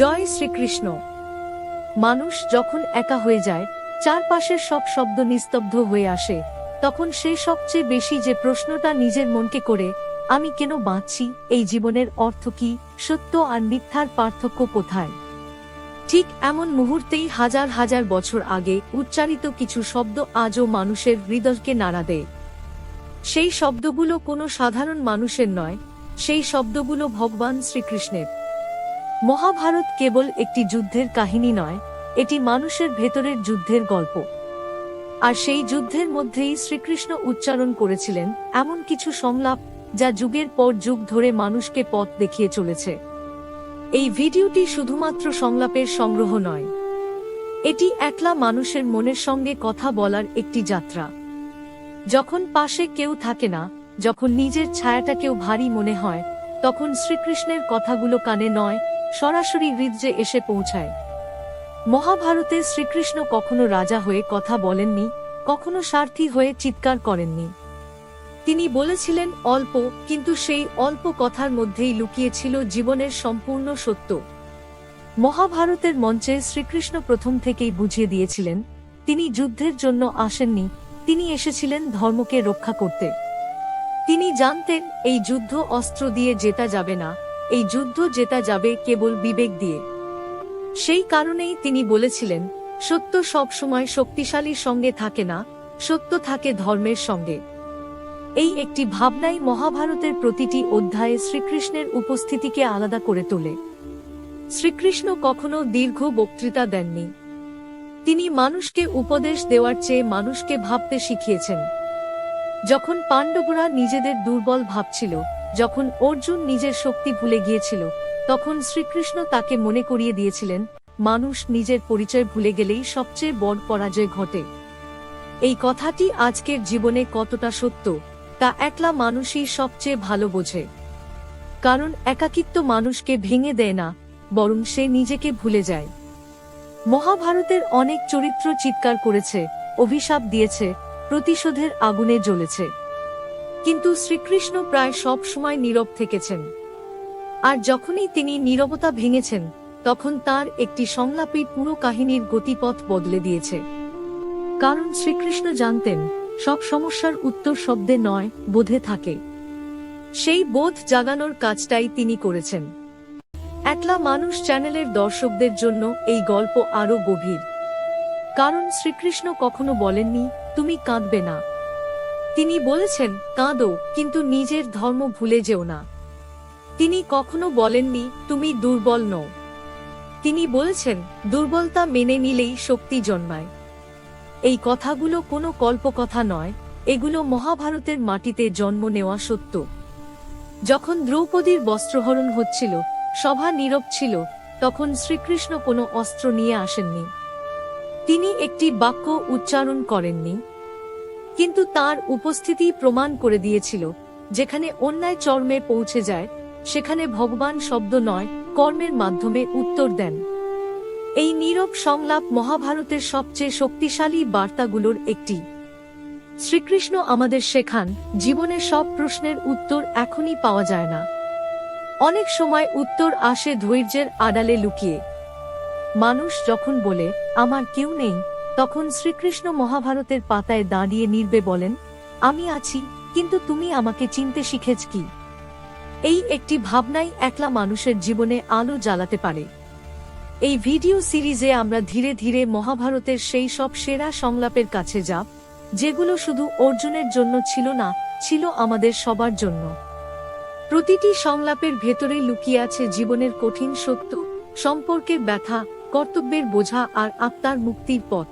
জয় শ্রীকৃষ্ণ। মানুষ যখন একা হয়ে যায়, চারপাশের সব শব্দ নিস্তব্ধ হয়ে আসে। তখন সে সবচেয়ে বেশি যে প্রশ্নটা নিজের মনকে করে, আমি কেন বাঁচছি? এই জীবনের অর্থ কি? সত্য আর মিথ্যার পার্থক্য কোথায়? ঠিক এমন মুহূর্তেই হাজার হাজার বছর আগে উচ্চারিত কিছু শব্দ আজও মানুষের হৃদয়কে নাড়া দেয়। সেই শব্দগুলো কোনো সাধারণ মানুষের নয়, সেই শব্দগুলো ভগবান শ্রীকৃষ্ণের। মহাভারত কেবল একটি যুদ্ধের কাহিনী নয়, এটি মানুষের ভেতরের যুদ্ধের গল্প। আর সেই যুদ্ধের মধ্যেই শ্রীকৃষ্ণ উচ্চারণ করেছিলেন এমন কিছু সংলাপ যা যুগের পর যুগ ধরে মানুষকে পথ দেখিয়ে চলেছে। এই ভিডিওটি শুধুমাত্র সংলাপের সংগ্রহ নয়, এটি একলা মানুষের মনের সঙ্গে কথা বলার একটি যাত্রা। যখন পাশে কেউ থাকে না, যখন নিজের ছায়াটাকেও ভারী মনে হয়, তখন শ্রীকৃষ্ণের কথাগুলো কানে নয় সরাসরি হৃদয়ে এসে পৌঁছায়। মহাভারতে শ্রীকৃষ্ণ কখনো রাজা হয়ে কথা বলেননি, কখনো স্বার্থী হয়ে চিৎকার করেননি। তিনি বলেছিলেন, অল্প কিন্তু সেই অল্প কথার মধ্যেই লুকিয়েছিল জীবনের সম্পূর্ণ সত্য। মহাভারতের মঞ্চে শ্রীকৃষ্ণ প্রথম থেকেই বুঝিয়ে দিয়েছিলেন, তিনি যুদ্ধের জন্য আসেননি, তিনি এসেছিলেন ধর্মকে রক্ষা করতে। তিনি জানতেন, এই যুদ্ধ অস্ত্র দিয়ে জেতা যাবে না এই যুদ্ধ জেতা যাবে কেবল বিবেক দিয়ে। সেই কারণেই তিনি বলেছিলেন, সত্য সব সময় শক্তিশালীর সঙ্গে থাকে না, সত্য থাকে ধর্মের সঙ্গে। এই একটি ভাবনাই মহাভারতের প্রতিটি অধ্যায়ে শ্রীকৃষ্ণের উপস্থিতিকে আলাদা করে তোলে। শ্রীকৃষ্ণ কখনো দীর্ঘ বক্তৃতা দেননি। তিনি মানুষকে উপদেশ দেওয়ার চেয়ে মানুষকে ভাবতে শিখিয়েছেন। যখন পাণ্ডবরা নিজেদের দুর্বল ভাবছিল যখন অর্জুন নিজের শক্তি ভুলে গিয়েছিল, তখন শ্রীকৃষ্ণ তাকে মনে করিয়ে দিয়েছিলেন, মানুষ নিজের পরিচয় ভুলে গেলেই সবচেয়ে বড় পরাজয় ঘটে। এই কথাটি আজকের জীবনে কতটা সত্য, তা একলা মানুষই সবচেয়ে ভালো বোঝে। কারণ একাকিত্ব মানুষকে ভেঙে দেয় না, বরং সে নিজেকে ভুলে যায়। মহাভারতের অনেক চরিত্র চিৎকার করেছে, অভিশাপ দিয়েছে, প্রতিশোধের আগুনে জ্বলেছে। কিন্তু শ্রীকৃষ্ণ প্রায় সব সময় নীরব থেকেছেন। আর যখনই তিনি নীরবতা ভেঙেছেন, তখন তার একটি সংলাপই পুরো কাহিনীর গতিপথ বদলে দিয়েছে। কারণ শ্রীকৃষ্ণ জানতেন, সব সমস্যার উত্তর শব্দে নয়, বোধে থাকে। সেই বোধ জাগানোর কাজটাই তিনি করেছেন। একলা মানুষ চ্যানেলের দর্শকদের জন্য এই গল্প আরও গভীর। কারণ শ্রীকৃষ্ণ কখনো বলেননি, তুমি কাঁদবে না। তিনি বলেছেন, কাঁদো, কিন্তু নিজের ধর্ম ভুলে যেও না। তিনি কখনো বলেননি, তুমি দুর্বল নও। তিনি বলেছেন, দুর্বলতা মেনে নিলেই শক্তি জন্মায়। এই কথাগুলো কোনো কল্পকথা নয়, এগুলো মহাভারতের মাটিতে জন্ম নেওয়া সত্য। যখন দ্রৌপদীর বস্ত্রহরণ হচ্ছিল, সভা নীরব ছিল, তখন শ্রীকৃষ্ণ কোনো অস্ত্র নিয়ে আসেননি। তিনি একটি বাক্য উচ্চারণ করেননি কিন্তু তার উপস্থিতি প্রমাণ করে দিয়েছিল। যেখানে অন্যায় চর্মে পৌঁছে যায়, সেখানে ভগবান শব্দ নয়, কর্মের মাধ্যমে উত্তর দেন। এই নীরব সংলাপ মহাভারতের সবচেয়ে শক্তিশালী বার্তাগুলোর একটি। শ্রীকৃষ্ণ আমাদের শেখান জীবনের সব প্রশ্নের উত্তর এখনই পাওয়া যায় না। অনেক সময় উত্তর আসে ধৈর্যের আড়ালে লুকিয়ে। মানুষ যখন বলে, আমার কেউ নেই তখন শ্রীকৃষ্ণ মহাভারতের পাতায় দাঁড়িয়ে নির্বে বলেন, আমি আছি, কিন্তু তুমি আমাকে চিনতে শিখেছ কি? এই একটি ভাবনাই একলা মানুষের জীবনে আলো জ্বালাতে পারে। এই ভিডিও সিরিজে আমরা ধীরে ধীরে মহাভারতের সেই সব সেরা সংলাপের কাছে যাব যেগুলো শুধু অর্জুনের জন্য ছিল না, ছিল আমাদের সবার জন্য। প্রতিটি সংলাপের ভেতরে লুকিয়ে আছে জীবনের কঠিন সত্য, সম্পর্কের ব্যথা, কর্তব্যের বোঝা আর আত্মার মুক্তির পথ।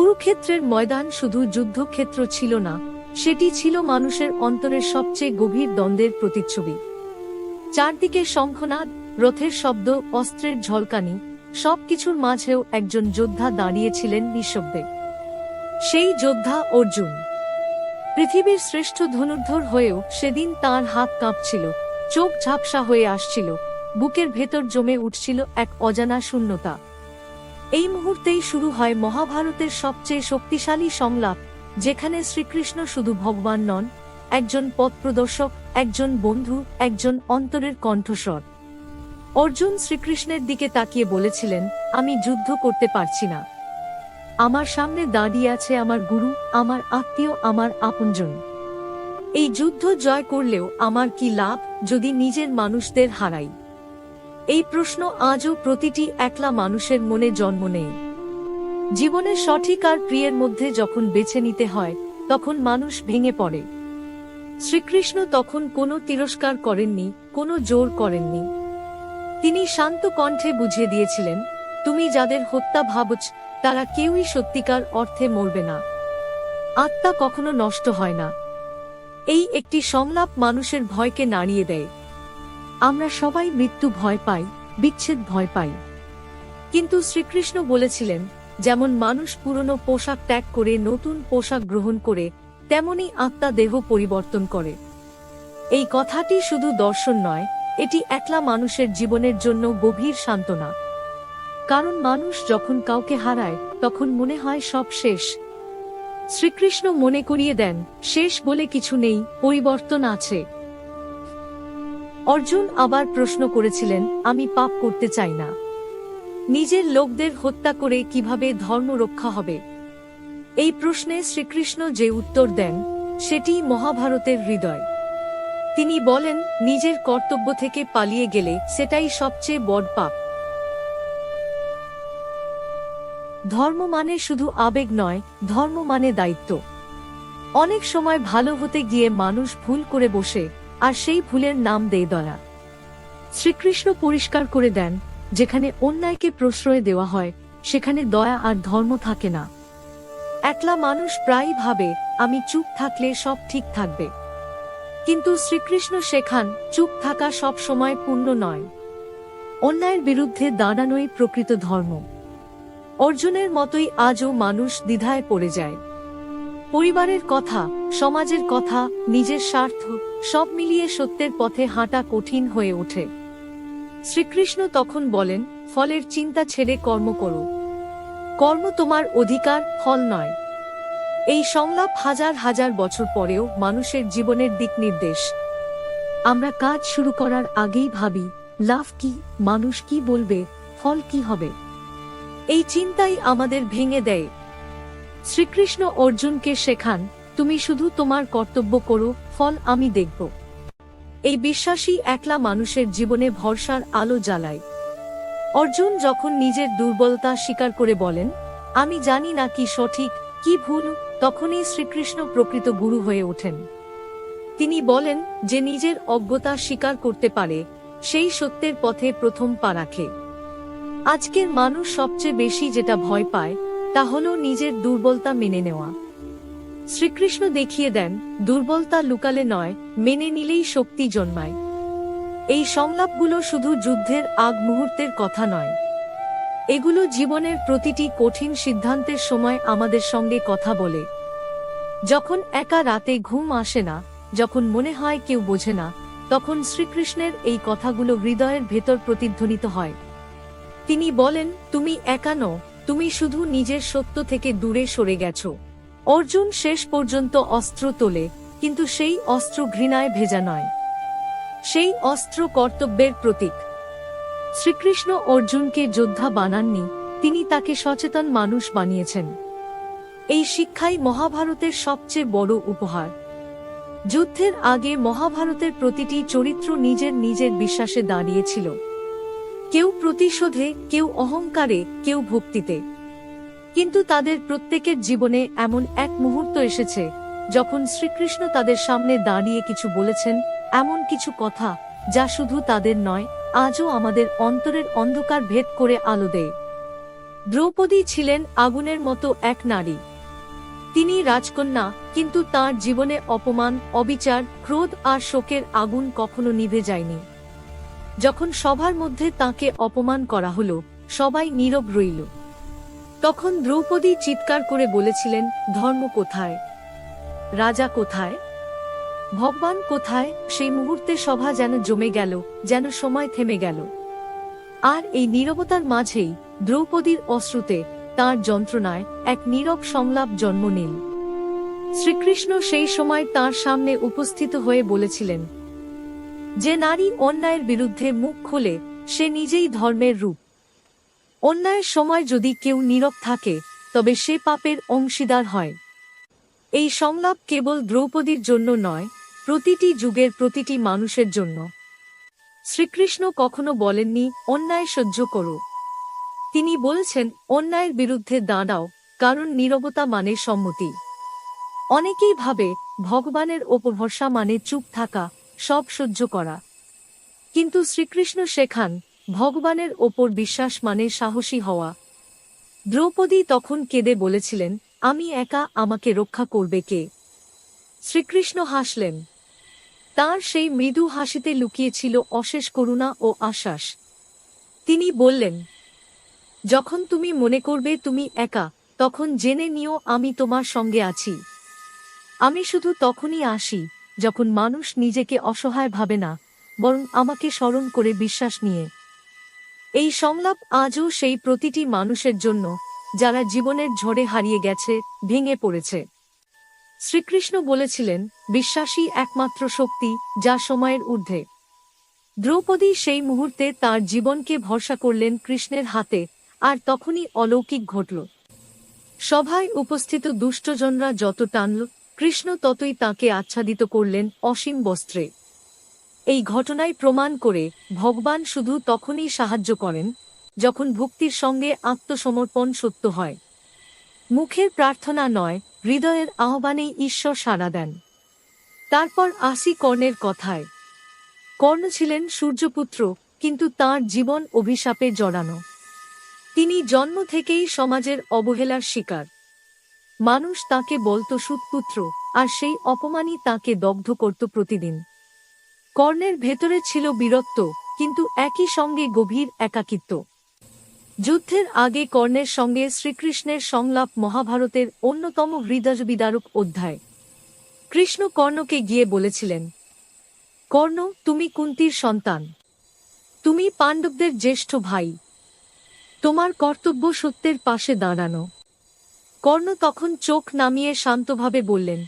কুরুক্ষেত্রের ময়দান শুধু যুদ্ধক্ষেত্র ছিল না, সেটি ছিল মানুষের অন্তরের সবচেয়ে গভীর দ্বন্দ্বের প্রতিচ্ছবি। চারদিকে শঙ্খনাদ, রথের শব্দ, অস্ত্রের ঝলকানি, সবকিছুর মাঝেও একজন যোদ্ধা দাঁড়িয়েছিলেন নিঃশব্দে। সেই যোদ্ধা অর্জুন। পৃথিবীর শ্রেষ্ঠ ধনুর্ধর হয়েও সেদিন তার হাত কাঁপছিল, চোখ ঝাপসা হয়ে আসছিল, বুকের ভেতর জমে উঠছিল এক অজানা শূন্যতা। এই মুহূর্তেই শুরু হয় মহাভারতের সবচেয়ে শক্তিশালী সংলাপ, যেখানে শ্রীকৃষ্ণ শুধু ভগবান নন, একজন পথ প্রদর্শক, একজন বন্ধু, একজন অন্তরের কণ্ঠস্বর। অর্জুন শ্রীকৃষ্ণের দিকে তাকিয়ে বলেছিলেন, আমি যুদ্ধ করতে পারছি না। আমার সামনে দাঁড়িয়ে আছে আমার গুরু, আমার আত্মীয়, আমার আপনজন। এই যুদ্ধ জয় করলেও আমার কি লাভ, যদি নিজের মানুষদের হারাই? এই প্রশ্ন আজও প্রতিটি একলা মানুষের মনে জন্ম নেই। জীবনের সঠিক আর প্রিয়ের মধ্যে যখন বেছে নিতে হয়, তখন মানুষ ভেঙে পড়ে। শ্রীকৃষ্ণ তখন কোনো তিরস্কার করেননি, কোনো জোর করেননি। তিনি শান্ত কণ্ঠে বুঝিয়ে দিয়েছিলেন, তুমি যাদের হত্যা ভাবছ, তারা কেউই সত্যিকার অর্থে মরবে না। আত্মা কখনো নষ্ট হয় না। এই একটি সংলাপ মানুষের ভয়কে নাড়িয়ে দেয়। আমরা সবাই মৃত্যু ভয় পাই, বিচ্ছেদ ভয় পাই। কিন্তু শ্রীকৃষ্ণ বলেছিলেন, যেমন মানুষ পুরনো পোশাক ত্যাগ করে নতুন পোশাক গ্রহণ করে, তেমনি আত্মা দেহ পরিবর্তন করে। এই কথাটি শুধু দর্শন নয়, এটি একলা মানুষের জীবনের জন্য গভীর সান্ত্বনা। কারণ মানুষ যখন কাউকে হারায়, তখন মনে হয় সব শেষ। শ্রীকৃষ্ণ মনে করিয়ে দেন, শেষ বলে কিছু নেই, পরিবর্তন আছে। অর্জুন আবার প্রশ্ন করেছিলেন, আমি পাপ করতে চাই না। নিজের লোকদের হত্যা করে কীভাবে ধর্ম রক্ষা হবে? এই প্রশ্নে শ্রীকৃষ্ণ যে উত্তর দেন, সেটি মহাভারতের হৃদয়। তিনি বলেন, নিজের কর্তব্য থেকে পালিয়ে গেলে সেটাই সবচেয়ে বড় পাপ। ধর্ম মানে শুধু আবেগ নয়, ধর্ম মানে দায়িত্ব। অনেক সময় ভালো হতে গিয়ে মানুষ ভুল করে বসে আর সেই ভুলের নাম দেয় দয়া। শ্রীকৃষ্ণ পরিষ্কার করে দেন, যেখানে অন্যায়কে প্রশ্রয় দেওয়া হয়, সেখানে দয়া আর ধর্ম থাকে না। একলা মানুষ প্রায়ই ভাবে, আমি চুপ থাকলে সব ঠিক থাকবে। কিন্তু শ্রীকৃষ্ণ শেখান, চুপ থাকা সব সময় পূর্ণ নয়। অন্যায়ের বিরুদ্ধে দাঁড়ানোই প্রকৃত ধর্ম। অর্জুনের মতোই আজও মানুষ দ্বিধায় পড়ে যায়। পরিবারের কথা, সমাজের কথা, নিজের স্বার্থ সব মিলিয়ে সত্যের পথে হাঁটা কঠিন হয়ে ওঠে। শ্রীকৃষ্ণ তখন বলেন, ফলের চিন্তা ছেড়ে কর্ম করো। কর্ম তোমার অধিকার, ফল নয়। এই সংলাপ হাজার হাজার বছর পরেও মানুষের জীবনের দিক নির্দেশ। আমরা কাজ শুরু করার আগেই ভাবি, লাভ কি, মানুষ কি বলবে, ফল কি হবে? এই চিন্তাই আমাদের ভেঙে দেয়। শ্রীকৃষ্ণ অর্জুনকে শেখান তুমি শুধু তোমার কর্তব্য করো, ফল আমি দেখব। এই বিশ্বাসই একলা মানুষের জীবনে ভরসার আলো জ্বালায়। অর্জুন যখন নিজের দুর্বলতা স্বীকার করে বলেন, আমি জানি না কি সঠিক, কি ভুল, তখনই শ্রীকৃষ্ণ প্রকৃত গুরু হয়ে ওঠেন। তিনি বলেন যে নিজের অজ্ঞতা স্বীকার করতে পারে, সেই সত্যের পথে প্রথম পা রাখে। আজকের মানুষ সবচেয়ে বেশি যেটা ভয় পায়, তা হল নিজের দুর্বলতা মেনে নেওয়া। শ্রীকৃষ্ণ দেখিয়ে দেন, দুর্বলতা লুকালে নয়, মেনে নিলেই শক্তি জন্মায়। এই সংলাপগুলো শুধু যুদ্ধের আগ মুহূর্তের কথা নয়। এগুলো জীবনের প্রতিটি কঠিন সিদ্ধান্তের সময় আমাদের সঙ্গে কথা বলে। যখন একা রাতে ঘুম আসে না, যখন মনে হয় কেউ বোঝে না, তখন শ্রীকৃষ্ণের এই কথাগুলো হৃদয়ের ভেতর প্রতিধ্বনিত হয়। তিনি বলেন, তুমি একা নও, তুমি শুধু নিজের সত্য থেকে দূরে সরে গেছ। অর্জুন শেষ পর্যন্ত অস্ত্র তোলে, কিন্তু সেই অস্ত্র ঘৃণায় ভেজা নয়। সেই অস্ত্র কর্তব্যের প্রতীক। শ্রীকৃষ্ণ অর্জুনকে যোদ্ধা বানাননি, তিনি তাকে সচেতন মানুষ বানিয়েছেন। এই শিক্ষাই মহাভারতের সবচেয়ে বড় উপহার। যুদ্ধের আগে মহাভারতের প্রতিটি চরিত্র নিজের নিজের বিশ্বাসে দাঁড়িয়েছিল। কেউ প্রতিশোধে, কেউ অহংকারে, কেউ ভক্তিতে। কিন্তু তাদের প্রত্যেকের জীবনে এমন এক মুহূর্ত এসেছে, যখন শ্রীকৃষ্ণ তাদের সামনে দাঁড়িয়ে কিছু বলেছেন, এমন কিছু কথা, যা শুধু তাদের নয়, আজও আমাদের অন্তরের অন্ধকার ভেদ করে আলো দেয়। দ্রৌপদী ছিলেন আগুনের মতো এক নারী। তিনি রাজকন্যা, কিন্তু তার জীবনে অপমান, অবিচার, ক্রোধ আর শোকের আগুন কখনো নিভে যায়নি। যখন সবার মধ্যে তাকে অপমান করা হলো, সবাই নীরব রইল। তখন দ্রৌপদী চিৎকার করে বলেছিলেন, ধর্ম কোথায়? রাজা কোথায়? ভগবান কোথায়? সেই মুহূর্তে সভা যেন জমে গেল, যেন সময় থেমে গেল। আর এই নীরবতার মাঝেই দ্রৌপদীর অশ্রুতে তার যন্ত্রণায় এক নীরব সংলাপ জন্ম নিল। শ্রীকৃষ্ণ সেই সময় তার সামনে উপস্থিত হয়ে বলেছিলেন, যে নারী অন্যায়ের বিরুদ্ধে মুখ খোলে, সে নিজেই ধর্মের রূপ। অন্যায়ের সময় যদি কেউ নীরব থাকে, তবে সে পাপের অংশীদার হয়। এই সংলাপ কেবল দ্রৌপদীর জন্য নয়, প্রতিটি যুগের প্রতিটি মানুষের জন্য। শ্রীকৃষ্ণ কখনো বলেননি, অন্যায় সহ্য করো। তিনি বলছেন, অন্যায়ের বিরুদ্ধে দাঁড়াও, কারণ নীরবতা মানে সম্মতি। অনেকেই ভাবে, ভগবানের ওপর মানে চুপ থাকা, সব সহ্য করা। কিন্তু শ্রীকৃষ্ণ শেখান ভগবানের ওপর বিশ্বাস মানে সাহসী হওয়া। দ্রৌপদী তখন কেঁদে বলেছিলেন, আমি একা, আমাকে রক্ষা করবে কে? শ্রীকৃষ্ণ হাসলেন। তার সেই মৃদু হাসিতে লুকিয়েছিল অশেষ করুণা ও আশ্বাস। তিনি বললেন, যখন তুমি মনে করবে তুমি একা, তখন জেনে নিও আমি তোমার সঙ্গে আছি। আমি শুধু তখনই আসি, যখন মানুষ নিজেকে অসহায় ভাবে না, বরং আমাকে স্মরণ করে বিশ্বাস নিয়ে। এই সংলাপ আজও সেই প্রতিটি মানুষের জন্য, যারা জীবনের ঝড়ে হারিয়ে গেছে, ভেঙে পড়েছে। শ্রীকৃষ্ণ বলেছিলেন বিশ্বাসী একমাত্র শক্তি, যা সময়ের ঊর্ধ্বে। দ্রৌপদী সেই মুহূর্তে তার জীবনকে ভরসা করলেন কৃষ্ণের হাতে, আর তখনই অলৌকিক ঘটল। সভায় উপস্থিত দুষ্টজনরা যত টানল, কৃষ্ণ ততই তাকে আচ্ছাদিত করলেন অসীম বস্ত্রে। এই ঘটনায় প্রমাণ করে ভগবান শুধু তখনই সাহায্য করেন, যখন ভক্তির সঙ্গে আত্মসমর্পণ সত্য হয়। মুখের প্রার্থনা নয়, হৃদয়ের আহ্বানেই ঈশ্বর সাড়া দেন। তারপর আসি কর্ণের কথায়। কর্ণ ছিলেন সূর্যপুত্র, কিন্তু তার জীবন অভিশাপে জড়ানো। তিনি জন্ম থেকেই সমাজের অবহেলার শিকার। মানুষ তাকে বলত সুৎপুত্র আর সেই অপমানই তাকে দগ্ধ করত প্রতিদিন। কর্ণের ভেতরে ছিল বীরত্ব, কিন্তু একই সঙ্গে গভীর একাকিত্ব। যুদ্ধের আগে কর্ণের সঙ্গে শ্রীকৃষ্ণের সংলাপ মহাভারতের অন্যতম হৃদয়বিদারক অধ্যায়। কৃষ্ণ কর্ণকে গিয়ে বলেছিলেন, কর্ণ, তুমি কুন্তির সন্তান। তুমি পাণ্ডবদের জ্যেষ্ঠ ভাই। তোমার কর্তব্য সত্যের পাশে দাঁড়ানো। কর্ণ তখন চোখ নামিয়ে শান্তভাবে বললেন,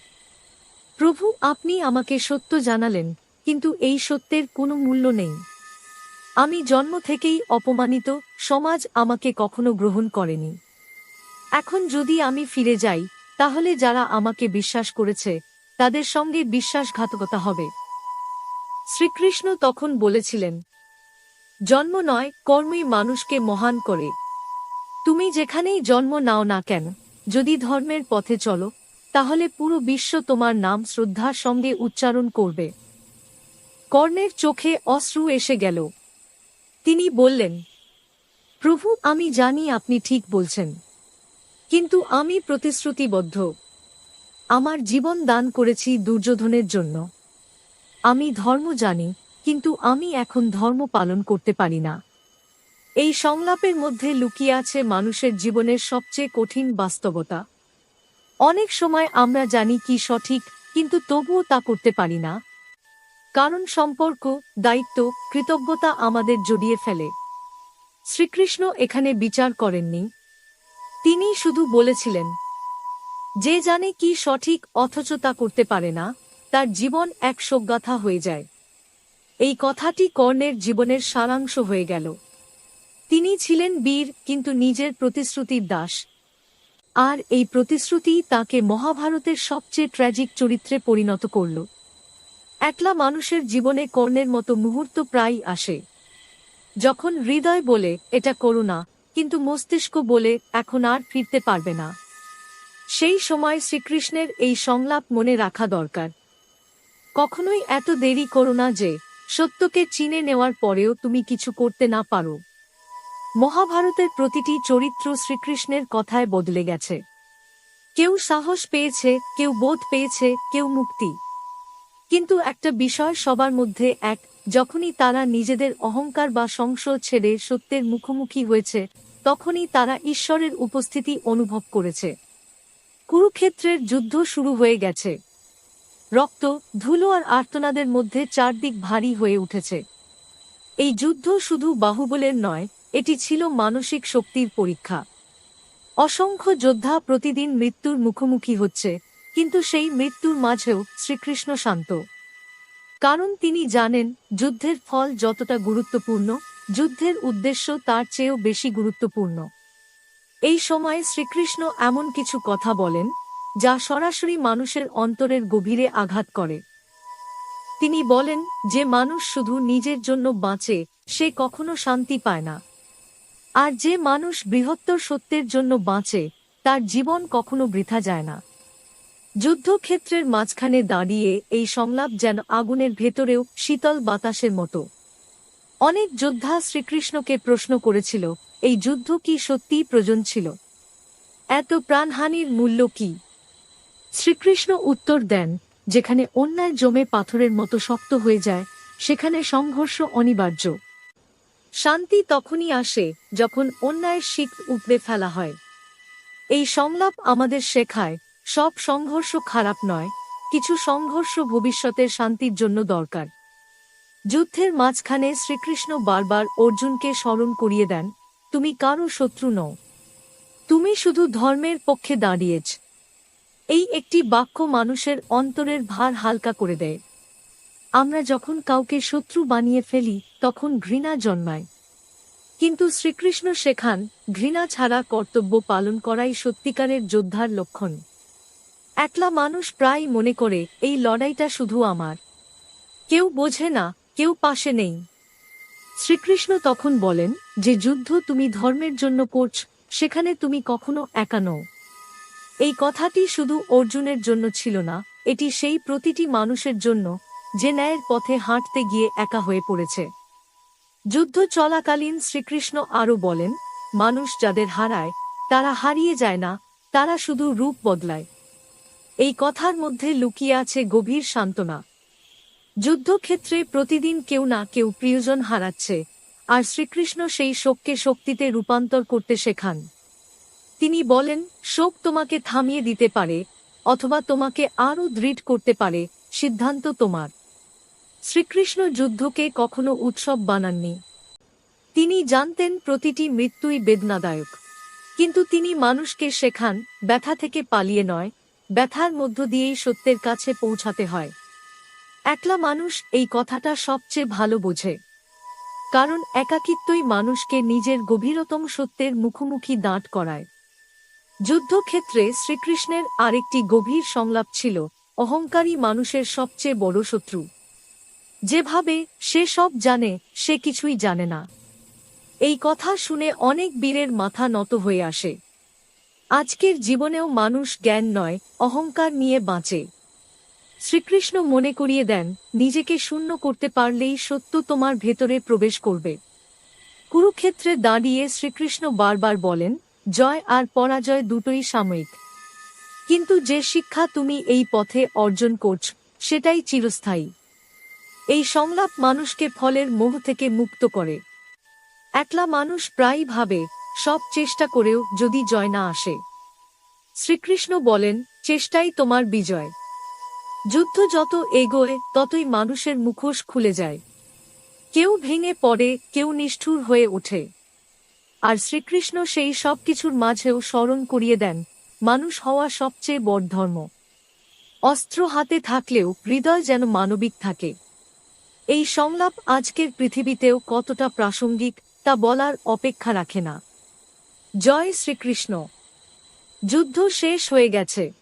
প্রভু, আপনি আমাকে সত্য জানালেন। কিন্তু এই সত্যের কোনো মূল্য নেই। আমি জন্ম থেকেই অপমানিত, সমাজ আমাকে কখনো গ্রহণ করেনি। এখন যদি আমি ফিরে যাই, তাহলে যারা আমাকে বিশ্বাস করেছে, তাদের সঙ্গে বিশ্বাসঘাতকতা হবে। শ্রীকৃষ্ণ তখন বলেছিলেন, জন্ম নয়, কর্মই মানুষকে মহান করে। তুমি যেখানেই জন্ম নাও না কেন, যদি ধর্মের পথে চলো, তাহলে পুরো বিশ্ব তোমার নাম শ্রদ্ধার সঙ্গে উচ্চারণ করবে। কর্ণের চোখে অশ্রু এসে গেল। তিনি বললেন, প্রভু, আমি জানি আপনি ঠিক বলছেন, কিন্তু আমি প্রতিশ্রুতিবদ্ধ। আমার জীবন দান করেছি দুর্যোধনের জন্য। আমি ধর্ম জানি, কিন্তু আমি এখন ধর্ম পালন করতে পারি না। এই সংলাপের মধ্যে লুকিয়ে আছে মানুষের জীবনের সবচেয়ে কঠিন বাস্তবতা। অনেক সময় আমরা জানি কি সঠিক, কিন্তু তবুও তা করতে পারি না। কারণ সম্পর্ক, দায়িত্ব, কৃতজ্ঞতা আমাদের জড়িয়ে ফেলে। শ্রীকৃষ্ণ এখানে বিচার করেননি। তিনি শুধু বলেছিলেন, যে জানে কি সঠিক অথচ তা করতে পারে না, তার জীবন এক শোকগাথা হয়ে যায়। এই কথাটি কর্ণের জীবনের সারাংশ হয়ে গেল। তিনি ছিলেন বীর, কিন্তু নিজের প্রতিশ্রুতির দাস। আর এই প্রতিশ্রুতি তাকে মহাভারতের সবচেয়ে ট্র্যাজিক চরিত্রে পরিণত করল। একলা মানুষের জীবনে কর্ণের মতো মুহূর্ত প্রায় আসে। যখন হৃদয় বলে, এটা করো না, কিন্তু মস্তিষ্ক বলে, এখন আর ফিরতে পারবে না। সেই সময় শ্রীকৃষ্ণের এই সংলাপ মনে রাখা দরকার। কখনোই এত দেরি করো না যে, সত্যকে চিনে নেওয়ার পরেও তুমি কিছু করতে না পারো। মহাভারতের প্রতিটি চরিত্র শ্রীকৃষ্ণের কথায় বদলে গেছে। কেউ সাহস পেয়েছে, কেউ বোধ পেয়েছে, কেউ মুক্তি। কিন্তু একটা বিষয় সবার মধ্যে এক, যখনই তারা নিজেদের অহংকার বা সংশয় ছেড়ে সত্যের মুখোমুখি হয়েছে, তখনই তারা ঈশ্বরের উপস্থিতি অনুভব করেছে। কুরুক্ষেত্রের যুদ্ধ শুরু হয়ে গেছে। রক্ত, ধুলো আর আর্তনাদের মধ্যে চারদিক ভারী হয়ে উঠেছে। এই যুদ্ধ শুধু বাহুবলের নয়, এটি ছিল মানসিক শক্তির পরীক্ষা। অসংখ্য যোদ্ধা প্রতিদিন মৃত্যুর মুখোমুখি হচ্ছে কিন্তু সেই মৃত্যুর মাঝেও শ্রীকৃষ্ণ শান্ত। কারণ তিনি জানেন, যুদ্ধের ফল যতটা গুরুত্বপূর্ণ, যুদ্ধের উদ্দেশ্য তার চেয়েও বেশি গুরুত্বপূর্ণ। এই সময় শ্রীকৃষ্ণ এমন কিছু কথা বলেন, যা সরাসরি মানুষের অন্তরের গভীরে আঘাত করে। তিনি বলেন, যে মানুষ শুধু নিজের জন্য বাঁচে, সে কখনো শান্তি পায় না। আর যে মানুষ বৃহত্তর সত্যের জন্য বাঁচে, তার জীবন কখনো বৃথা যায় না। যুদ্ধক্ষেত্রের মাঝখানে দাঁড়িয়ে এই সংলাপ যেন আগুনের ভেতরেও শীতল বাতাসের মতো। অনেক যোদ্ধা শ্রীকৃষ্ণকে প্রশ্ন করেছিল, এই যুদ্ধ কি সত্যিই প্রয়োজন ছিল? এত প্রাণহানির মূল্য কি? শ্রীকৃষ্ণ উত্তর দেন, যেখানে অন্যায় জমে পাথরের মতো শক্ত হয়ে যায়, সেখানে সংঘর্ষ অনিবার্য। শান্তি তখনই আসে যখন অন্যায়ের শিক উপড়ে ফেলা হয়। এই সংলাপ আমাদের শেখায় সব সংঘর্ষ খারাপ নয়, কিছু সংঘর্ষ ভবিষ্যতের শান্তির জন্য দরকার। যুদ্ধের মাঝখানে শ্রীকৃষ্ণ বারবার অর্জুনকে স্মরণ করিয়ে দেন, তুমি কারও শত্রু নও। তুমি শুধু ধর্মের পক্ষে দাঁড়িয়েছ। এই একটি বাক্য মানুষের অন্তরের ভার হালকা করে দেয়। আমরা যখন কাউকে শত্রু বানিয়ে ফেলি, তখন ঘৃণা জন্মায়। কিন্তু শ্রীকৃষ্ণ শেখান, ঘৃণা ছাড়া কর্তব্য পালন করাই সত্যিকারের যোদ্ধার লক্ষণ। একলা মানুষ প্রায় মনে করে, এই লড়াইটা শুধু আমার। কেউ বোঝে না, কেউ পাশে নেই। শ্রীকৃষ্ণ তখন বলেন, যে যুদ্ধ তুমি ধর্মের জন্য করছ, সেখানে তুমি কখনো একা নও। এই কথাটি শুধু অর্জুনের জন্য ছিল না, এটি সেই প্রতিটি মানুষের জন্য, যে ন্যায়ের পথে হাঁটতে গিয়ে একা হয়ে পড়েছে। যুদ্ধ চলাকালীন শ্রীকৃষ্ণ আরও বলেন, মানুষ যাদের হারায়, তারা হারিয়ে যায় না, তারা শুধু রূপ বদলায়। এই কথার মধ্যে লুকিয়ে আছে গভীর সান্ত্বনা। যুদ্ধক্ষেত্রে প্রতিদিন কেউ না কেউ প্রিয়জন হারাচ্ছে, আর শ্রীকৃষ্ণ সেই শোককে শক্তিতে রূপান্তর করতে শেখান। তিনি বলেন, শোক তোমাকে থামিয়ে দিতে পারে, অথবা তোমাকে আরও দৃঢ় করতে পারে, সিদ্ধান্ত তোমার। শ্রীকৃষ্ণ যুদ্ধকে কখনো উৎসব বানাননি। তিনি জানতেন প্রতিটি মৃত্যুই বেদনাদায়ক। কিন্তু তিনি মানুষকে শেখান, ব্যথা থেকে পালিয়ে নয় ব্যথার মধ্য দিয়েই সত্যের কাছে পৌঁছাতে হয়। একলা মানুষ এই কথাটা সবচেয়ে ভালো বোঝে। কারণ একাকিত্বই মানুষকে নিজের গভীরতম সত্যের মুখোমুখি দাঁট করায়। যুদ্ধক্ষেত্রে শ্রীকৃষ্ণের আরেকটি গভীর সংলাপ ছিল, অহংকারী মানুষের সবচেয়ে বড় শত্রু। যেভাবে সে সব জানে, সে কিছুই জানে না। এই কথা শুনে অনেক বীরের মাথা নত হয়ে আসে। আজকের জীবনেও মানুষ জ্ঞান নয়, অহংকার নিয়ে বাঁচে। শ্রীকৃষ্ণ মনে করিয়ে দেন, নিজেকে শূন্য করতে পারলেই সত্য তোমার ভেতরে প্রবেশ করবে। কুরুক্ষেত্রে দাঁড়িয়ে শ্রীকৃষ্ণ বারবার বলেন, জয় আর পরাজয় দুটোই সাময়িক। কিন্তু যে শিক্ষা তুমি এই পথে অর্জন করছ, সেটাই চিরস্থায়ী। এই সংলাপ মানুষকে ফলের মোহ থেকে মুক্ত করে। একলা মানুষ প্রায়ই ভাবে সব চেষ্টা করেও যদি জয় না আসে। শ্রীকৃষ্ণ বলেন, চেষ্টাই তোমার বিজয়। যুদ্ধ যত এগোয়, ততই মানুষের মুখোশ খুলে যায়। কেউ ভেঙে পড়ে, কেউ নিষ্ঠুর হয়ে ওঠে। আর শ্রীকৃষ্ণ সেই সব কিছুর মাঝেও স্মরণ করিয়ে দেন, মানুষ হওয়া সবচেয়ে বড় ধর্ম। অস্ত্র হাতে থাকলেও হৃদয় যেন মানবিক থাকে। এই সংলাপ আজকের পৃথিবীতেও কতটা প্রাসঙ্গিক, তা বলার অপেক্ষা রাখে না। জয় শ্রীকৃষ্ণ। যুদ্ধ শেষ হয়ে গেছে।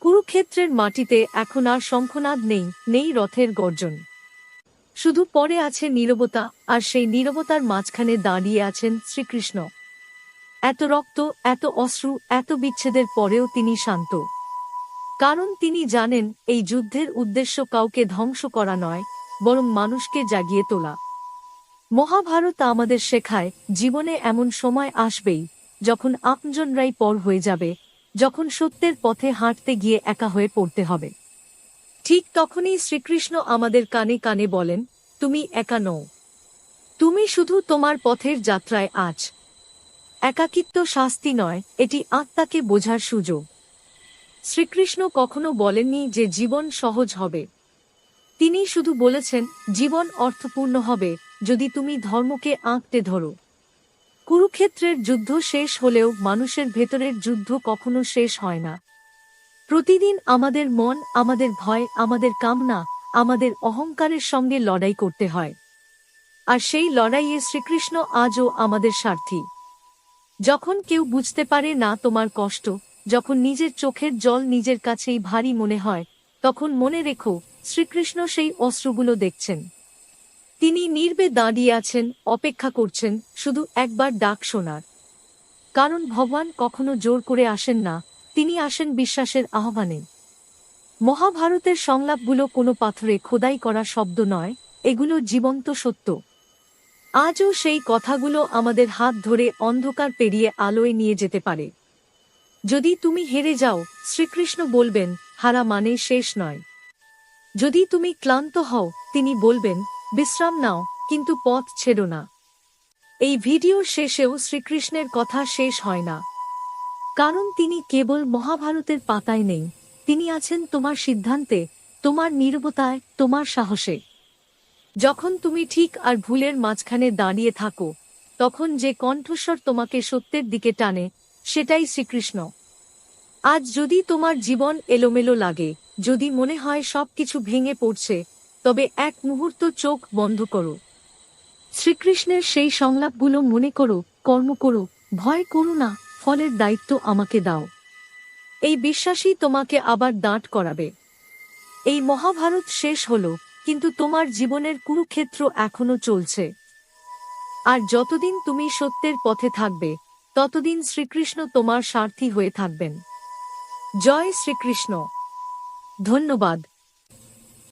কুরুক্ষেত্রের মাটিতে এখন আর শঙ্খনাদ নেই নেই রথের গর্জন। শুধু পরে আছে নীরবতা, আর সেই নীরবতার মাঝখানে দাঁড়িয়ে আছেন শ্রীকৃষ্ণ। এত রক্ত, এত অশ্রু, এত বিচ্ছেদের পরেও তিনি শান্ত। কারণ তিনি জানেন, এই যুদ্ধের উদ্দেশ্য কাউকে ধ্বংস করা নয়, বরং মানুষকে জাগিয়ে তোলা। মহাভারত আমাদের শেখায়, জীবনে এমন সময় আসবেই, যখন আপনজনরাই পর হয়ে যাবে, যখন সত্যের পথে হাঁটতে গিয়ে একা হয়ে পড়তে হবে। ঠিক তখনই শ্রীকৃষ্ণ আমাদের কানে কানে বলেন, তুমি একা নও। তুমি শুধু তোমার পথের যাত্রায় আজ। একাকিত্ব শাস্তি নয়, এটি আত্মাকে বোঝার সুযোগ। শ্রীকৃষ্ণ কখনো বলেননি যে জীবন সহজ হবে। তিনি শুধু বলেছেন, জীবন অর্থপূর্ণ হবে, যদি তুমি ধর্মকে আঁকতে ধরো। কুরুক্ষেত্রের যুদ্ধ শেষ হলেও মানুষের ভেতরের যুদ্ধ কখনো শেষ হয় না। প্রতিদিন আমাদের মন, আমাদের ভয়, আমাদের কামনা, আমাদের অহংকারের সঙ্গে লড়াই করতে হয়। আর সেই লড়াইয়ে শ্রীকৃষ্ণ আজও আমাদের স্বার্থী যখন কেউ বুঝতে পারে না তোমার কষ্ট, যখন নিজের চোখের জল নিজের কাছেই ভারী মনে হয়, তখন মনে রেখো শ্রীকৃষ্ণ সেই অস্ত্রগুলো দেখছেন। তিনি নির্বে দাঁড়িয়ে আছেন, অপেক্ষা করছেন, শুধু একবার ডাক শোনার। কারণ ভগবান কখনো জোর করে আসেন না, তিনি আসেন বিশ্বাসের আহ্বানে। মহাভারতের সংলাপগুলো কোনো পাথরে খোদাই করা শব্দ নয়, এগুলো জীবন্ত সত্য। আজও সেই কথাগুলো আমাদের হাত ধরে অন্ধকার পেরিয়ে আলোয় নিয়ে যেতে পারে। যদি তুমি হেরে যাও, শ্রীকৃষ্ণ বলবেন, হারা মানে শেষ নয়। যদি তুমি ক্লান্ত হও, তিনি বলবেন, বিশ্রাম নাও, কিন্তু পথ ছেড়ো না। এই ভিডিও শেষেও শ্রীকৃষ্ণের কথা শেষ হয় না। কারণ তিনি কেবল মহাভারতের পাতায় নেই। তিনি আছেন তোমার সিদ্ধান্তে, তোমার নীরবতায়, তোমার সাহসে। যখন তুমি ঠিক আর ভুলের মাঝখানে দাঁড়িয়ে থাকো, তখন যে কণ্ঠস্বর তোমাকে সত্যের দিকে টানে, সেটাই শ্রীকৃষ্ণ। আজ যদি তোমার জীবন এলোমেলো লাগে যদি মনে হয় সবকিছু ভেঙে পড়ছে, তবে এক মুহূর্ত চোখ বন্ধ করো। শ্রীকৃষ্ণের সেই সংলাপগুলো মনে করো, কর্ম করো, ভয় করো না, ফলের দায়িত্ব আমাকে দাও। এই বিশ্বাসই তোমাকে আবার দাঁট করাবে। এই মহাভারত শেষ হলো, কিন্তু তোমার জীবনের কুরুক্ষেত্র এখনও চলছে। আর যতদিন তুমি সত্যের পথে থাকবে, ততদিন শ্রীকৃষ্ণ তোমার স্বার্থী হয়ে থাকবেন। জয় শ্রীকৃষ্ণ। ধন্যবাদ।